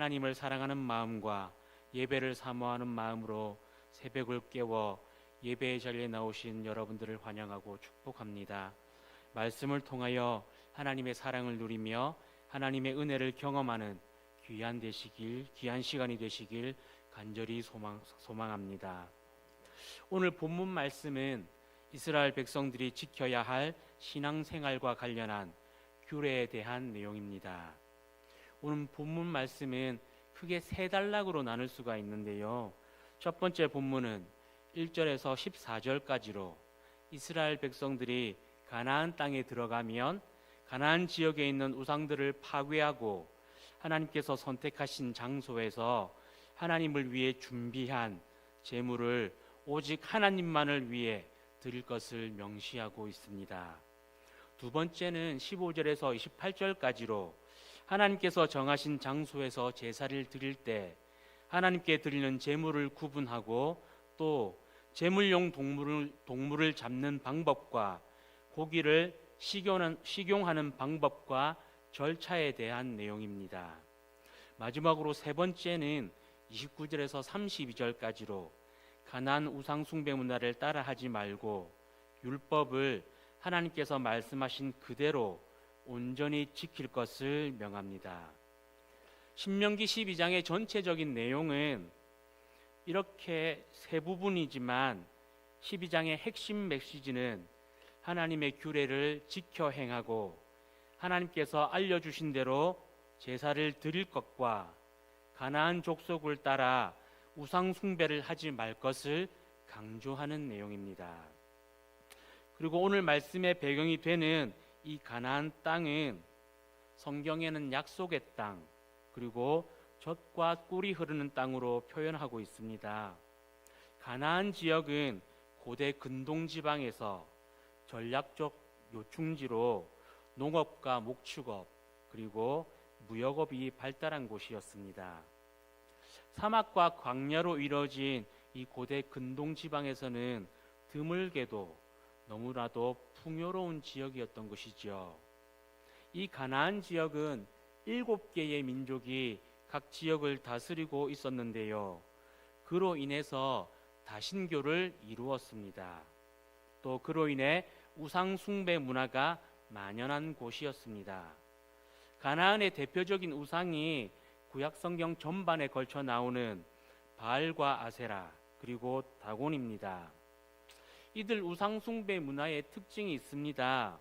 하나님을 사랑하는 마음과 예배를 사모하는 마음으로 새벽을 깨워 예배의 자리에 나오신 여러분들을 환영하고 축복합니다. 말씀을 통하여 하나님의 사랑을 누리며 하나님의 은혜를 경험하는 귀한 되시길 귀한 시간이 되시길 간절히 소망, 소망합니다. 오늘 본문 말씀은 이스라엘 백성들이 지켜야 할 신앙생활과 관련한 규례에 대한 내용입니다. 오늘 본문 말씀은 크게 세 단락으로 나눌 수가 있는데요. 첫 번째 본문은 1절에서 14절까지로 이스라엘 백성들이 가나안 땅에 들어가면 가나안 지역에 있는 우상들을 파괴하고 하나님께서 선택하신 장소에서 하나님을 위해 준비한 제물을 오직 하나님만을 위해 드릴 것을 명시하고 있습니다. 두 번째는 15절에서 28절까지로 하나님께서 정하신 장소에서 제사를 드릴 때 하나님께 드리는 제물을 구분하고 또 제물용 동물을, 동물을 잡는 방법과 고기를 식용하는, 식용하는 방법과 절차에 대한 내용입니다. 마지막으로 세 번째는 29절에서 32절까지로 가난 우상 숭배 문화를 따라하지 말고 율법을 하나님께서 말씀하신 그대로 온전히 지킬 것을 명합니다. 신명기 12장의 전체적인 내용은 이렇게 세 부분이지만 12장의 핵심 메시지는 하나님의 규례를 지켜 행하고 하나님께서 알려주신 대로 제사를 드릴 것과 가나안 족속을 따라 우상 숭배를 하지 말 것을 강조하는 내용입니다. 그리고 오늘 말씀의 배경이 되는 이 가나안 땅은 성경에는 약속의 땅 그리고 젖과 꿀이 흐르는 땅으로 표현하고 있습니다. 가나안 지역은 고대 근동 지방에서 전략적 요충지로 농업과 목축업 그리고 무역업이 발달한 곳이었습니다. 사막과 광야로 이루어진 이 고대 근동 지방에서는 드물게도 너무나도 풍요로운 지역이었던 것이죠. 이 가나안 지역은 일곱 개의 민족이 각 지역을 다스리고 있었는데요. 그로 인해서 다신교를 이루었습니다. 또 그로 인해 우상 숭배 문화가 만연한 곳이었습니다. 가나안의 대표적인 우상이 구약 성경 전반에 걸쳐 나오는 바알과 아세라 그리고 다곤입니다. 이들 우상 숭배 문화의 특징이 있습니다.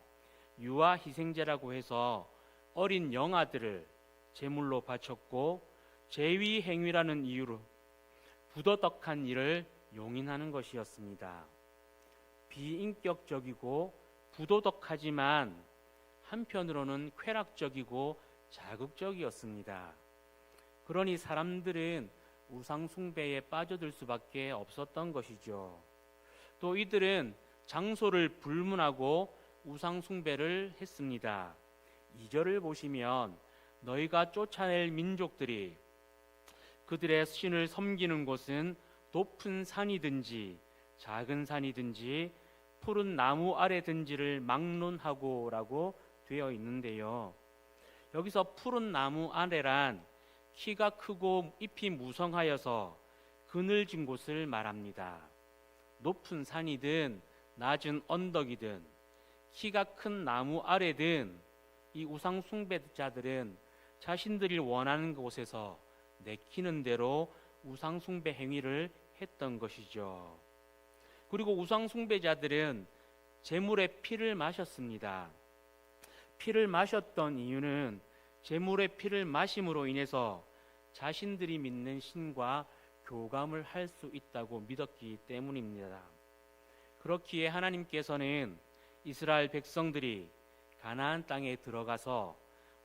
유아 희생제라고 해서 어린 영아들을 제물로 바쳤고 제위 행위라는 이유로 부도덕한 일을 용인하는 것이었습니다. 비인격적이고 부도덕하지만 한편으로는 쾌락적이고 자극적이었습니다. 그러니 사람들은 우상 숭배에 빠져들 수밖에 없었던 것이죠. 또 이들은 장소를 불문하고 우상 숭배를 했습니다. 2절을 보시면 너희가 쫓아낼 민족들이 그들의 신을 섬기는 곳은 높은 산이든지 작은 산이든지 푸른 나무 아래든지를 막론하고라고 되어 있는데요. 여기서 푸른 나무 아래란 키가 크고 잎이 무성하여서 그늘진 곳을 말합니다. 높은 산이든 낮은 언덕이든 키가 큰 나무 아래든 이 우상 숭배자들은 자신들이 원하는 곳에서 내키는 대로 우상 숭배 행위를 했던 것이죠. 그리고 우상 숭배자들은 제물의 피를 마셨습니다. 피를 마셨던 이유는 제물의 피를 마심으로 인해서 자신들이 믿는 신과 교감을 할 수 있다고 믿었기 때문입니다. 그렇기에 하나님께서는 이스라엘 백성들이 가나안 땅에 들어가서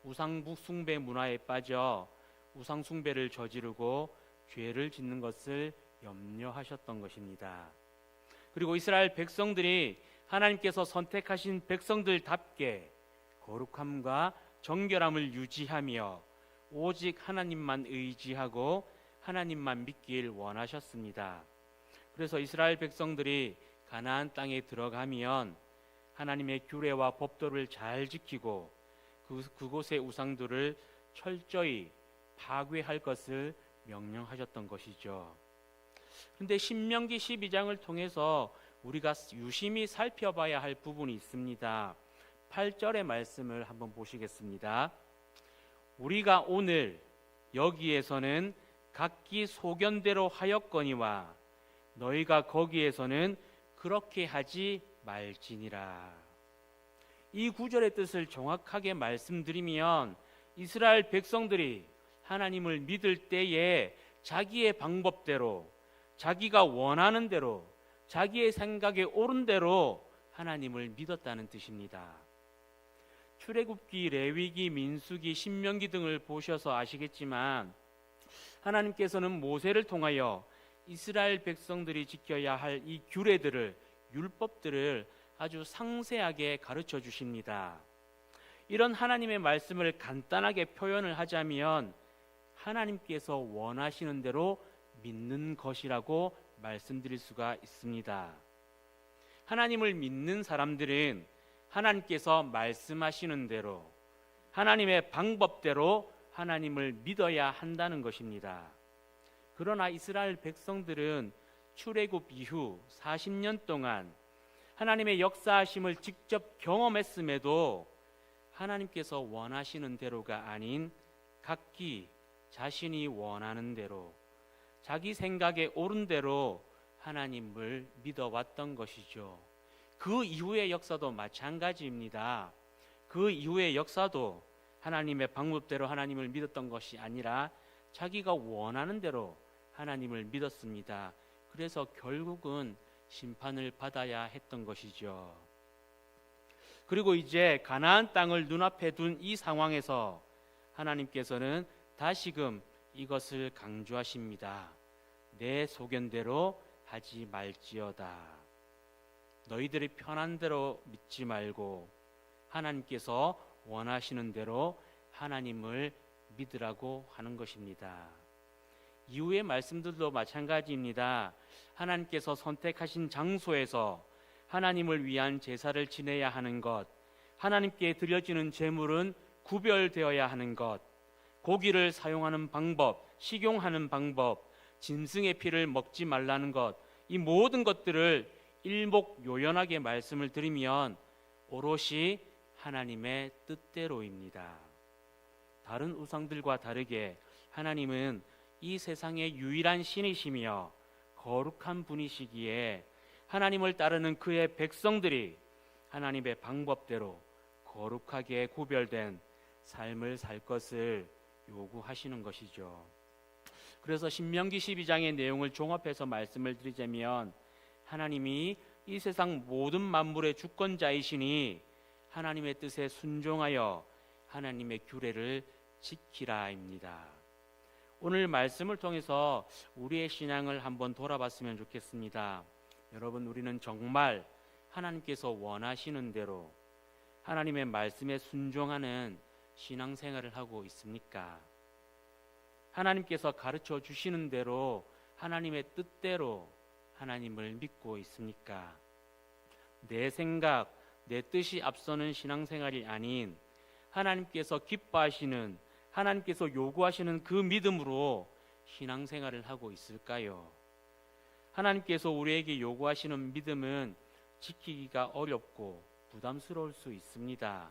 우상 숭배 문화에 빠져 우상 숭배를 저지르고 죄를 짓는 것을 염려하셨던 것입니다. 그리고 이스라엘 백성들이 하나님께서 선택하신 백성들답게 거룩함과 정결함을 유지하며 오직 하나님만 의지하고 하나님만 믿길 원하셨습니다. 그래서 이스라엘 백성들이 가나안 땅에 들어가면 하나님의 규례와 법도를 잘 지키고 그, 그곳의 우상들을 철저히 파괴할 것을 명령하셨던 것이죠. 그런데 신명기 12장을 통해서 우리가 유심히 살펴봐야 할 부분이 있습니다. 8절의 말씀을 한번 보시겠습니다. 우리가 오늘 여기에서는 각기 소견대로 하였거니와 너희가 거기에서는 그렇게 하지 말지니라. 이 구절의 뜻을 정확하게 말씀드리면 이스라엘 백성들이 하나님을 믿을 때에 자기의 방법대로 자기가 원하는 대로 자기의 생각에 옳은 대로 하나님을 믿었다는 뜻입니다. 출애굽기, 레위기, 민수기, 신명기 등을 보셔서 아시겠지만 하나님께서는 모세를 통하여 이스라엘 백성들이 지켜야 할 이 규례들을 율법들을 아주 상세하게 가르쳐 주십니다. 이런 하나님의 말씀을 간단하게 표현을 하자면 하나님께서 원하시는 대로 믿는 것이라고 말씀드릴 수가 있습니다. 하나님을 믿는 사람들은 하나님께서 말씀하시는 대로 하나님의 방법대로 하나님을 믿어야 한다는 것입니다. 그러나 이스라엘 백성들은 출애굽 이후 40년 동안 하나님의 역사하심을 직접 경험했음에도 하나님께서 원하시는 대로가 아닌 각기 자신이 원하는 대로 자기 생각에 옳은 대로 하나님을 믿어왔던 것이죠. 그 이후의 역사도 마찬가지입니다. 그 이후의 역사도 하나님의 방법대로 하나님을 믿었던 것이 아니라 자기가 원하는 대로 하나님을 믿었습니다. 그래서 결국은 심판을 받아야 했던 것이죠. 그리고 이제 가나안 땅을 눈앞에 둔 이 상황에서 하나님께서는 다시금 이것을 강조하십니다. 내 소견대로 하지 말지어다. 너희들이 편한 대로 믿지 말고 하나님께서 원하시는 대로 하나님을 믿으라고 하는 것입니다. 이후의 말씀들도 마찬가지입니다. 하나님께서 선택하신 장소에서 하나님을 위한 제사를 지내야 하는 것, 하나님께 드려지는 제물은 구별되어야 하는 것, 고기를 사용하는 방법, 식용하는 방법, 짐승의 피를 먹지 말라는 것, 이 모든 것들을 일목요연하게 말씀을 드리면 오롯이 하나님의 뜻대로입니다. 다른 우상들과 다르게 하나님은 이 세상의 유일한 신이시며 거룩한 분이시기에 하나님을 따르는 그의 백성들이 하나님의 방법대로 거룩하게 구별된 삶을 살 것을 요구하시는 것이죠. 그래서 신명기 12장의 내용을 종합해서 말씀을 드리자면 하나님이 이 세상 모든 만물의 주권자이시니 하나님의 뜻에 순종하여 하나님의 규례를 지키라입니다. 오늘 말씀을 통해서 우리의 신앙을 한번 돌아봤으면 좋겠습니다. 여러분, 우리는 정말 하나님께서 원하시는 대로 하나님의 말씀에 순종하는 신앙생활을 하고 있습니까? 하나님께서 가르쳐 주시는 대로 하나님의 뜻대로 하나님을 믿고 있습니까? 내 생각, 내 뜻이 앞서는 신앙생활이 아닌 하나님께서 기뻐하시는 하나님께서 요구하시는 그 믿음으로 신앙생활을 하고 있을까요? 하나님께서 우리에게 요구하시는 믿음은 지키기가 어렵고 부담스러울 수 있습니다.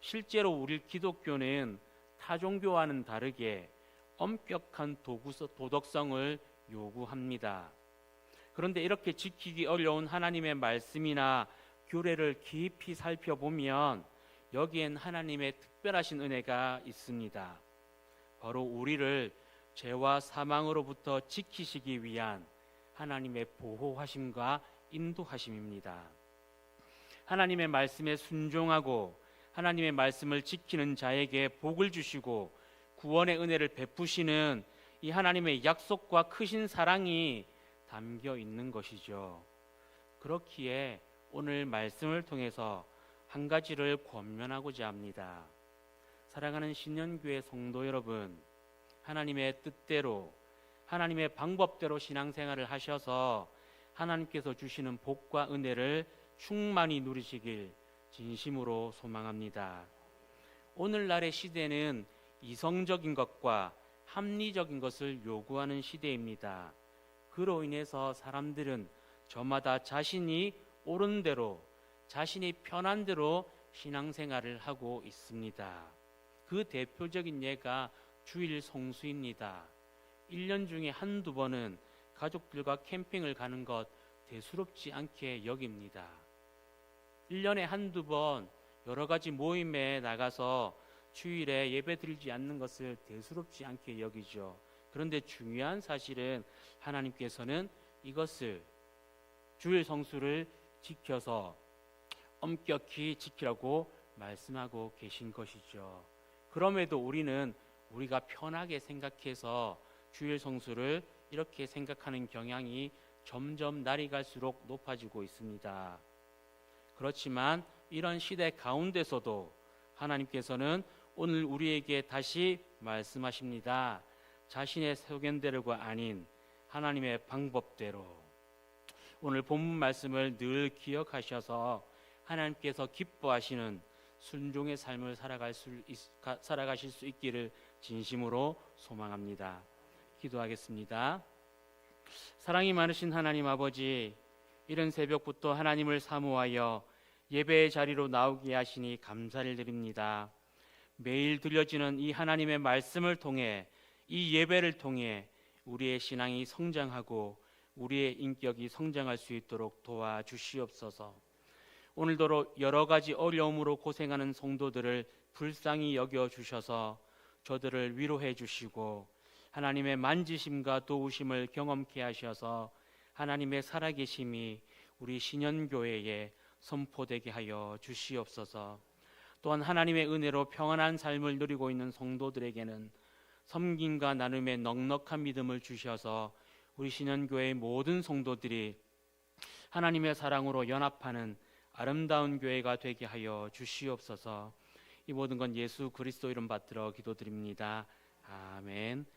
실제로 우리 기독교는 타종교와는 다르게 엄격한 도덕성을 요구합니다. 그런데 이렇게 지키기 어려운 하나님의 말씀이나 규례를 깊이 살펴보면 여기엔 하나님의 특별하신 은혜가 있습니다. 바로 우리를 죄와 사망으로부터 지키시기 위한 하나님의 보호하심과 인도하심입니다. 하나님의 말씀에 순종하고 하나님의 말씀을 지키는 자에게 복을 주시고 구원의 은혜를 베푸시는 이 하나님의 약속과 크신 사랑이 담겨 있는 것이죠. 그렇기에 오늘 말씀을 통해서 한 가지를 권면하고자 합니다. 사랑하는 신년교회 성도 여러분, 하나님의 뜻대로 하나님의 방법대로 신앙생활을 하셔서 하나님께서 주시는 복과 은혜를 충만히 누리시길 진심으로 소망합니다. 오늘날의 시대는 이성적인 것과 합리적인 것을 요구하는 시대입니다. 그로 인해서 사람들은 저마다 자신이 옳은 대로 자신이 편한 대로 신앙생활을 하고 있습니다. 그 대표적인 예가 주일 성수입니다. 1년 중에 한두 번은 가족들과 캠핑을 가는 것 대수롭지 않게 여깁니다. 1년에 한두 번 여러 가지 모임에 나가서 주일에 예배 드리지 않는 것을 대수롭지 않게 여기죠. 그런데 중요한 사실은 하나님께서는 이것을 주일 성수를 지켜서 엄격히 지키라고 말씀하고 계신 것이죠. 그럼에도 우리는 우리가 편하게 생각해서 주일 성수를 이렇게 생각하는 경향이 점점 날이 갈수록 높아지고 있습니다. 그렇지만 이런 시대 가운데서도 하나님께서는 오늘 우리에게 다시 말씀하십니다. 자신의 소견대로가 아닌 하나님의 방법대로 오늘 본문 말씀을 늘 기억하셔서 하나님께서 기뻐하시는 순종의 삶을 살아갈 수 있, 가- 살아가실 수 있기를 진심으로 소망합니다. 기도하겠습니다. 사랑이 많으신 하나님 아버지, 이른 새벽부터 하나님을 사모하여 예배의 자리로 나오게 하시니 감사를 드립니다. 매일 들려지는 이 하나님의 말씀을 통해 이 예배를 통해 우리의 신앙이 성장하고 우리의 인격이 성장할 수 있도록 도와주시옵소서. 오늘도 여러 가지 어려움으로 고생하는 성도들을 불쌍히 여겨 주셔서 저들을 위로해 주시고 하나님의 만지심과 도우심을 경험케 하셔서 하나님의 살아계심이 우리 신현교회에 선포되게 하여 주시옵소서. 또한 하나님의 은혜로 평안한 삶을 누리고 있는 성도들에게는 섬김과 나눔의 넉넉한 믿음을 주셔서 우리 신현교회의 모든 성도들이 하나님의 사랑으로 연합하는 아름다운 교회가 되게 하여 주시옵소서. 이 모든 건 예수 그리스도 이름 받들어 기도드립니다. 아멘.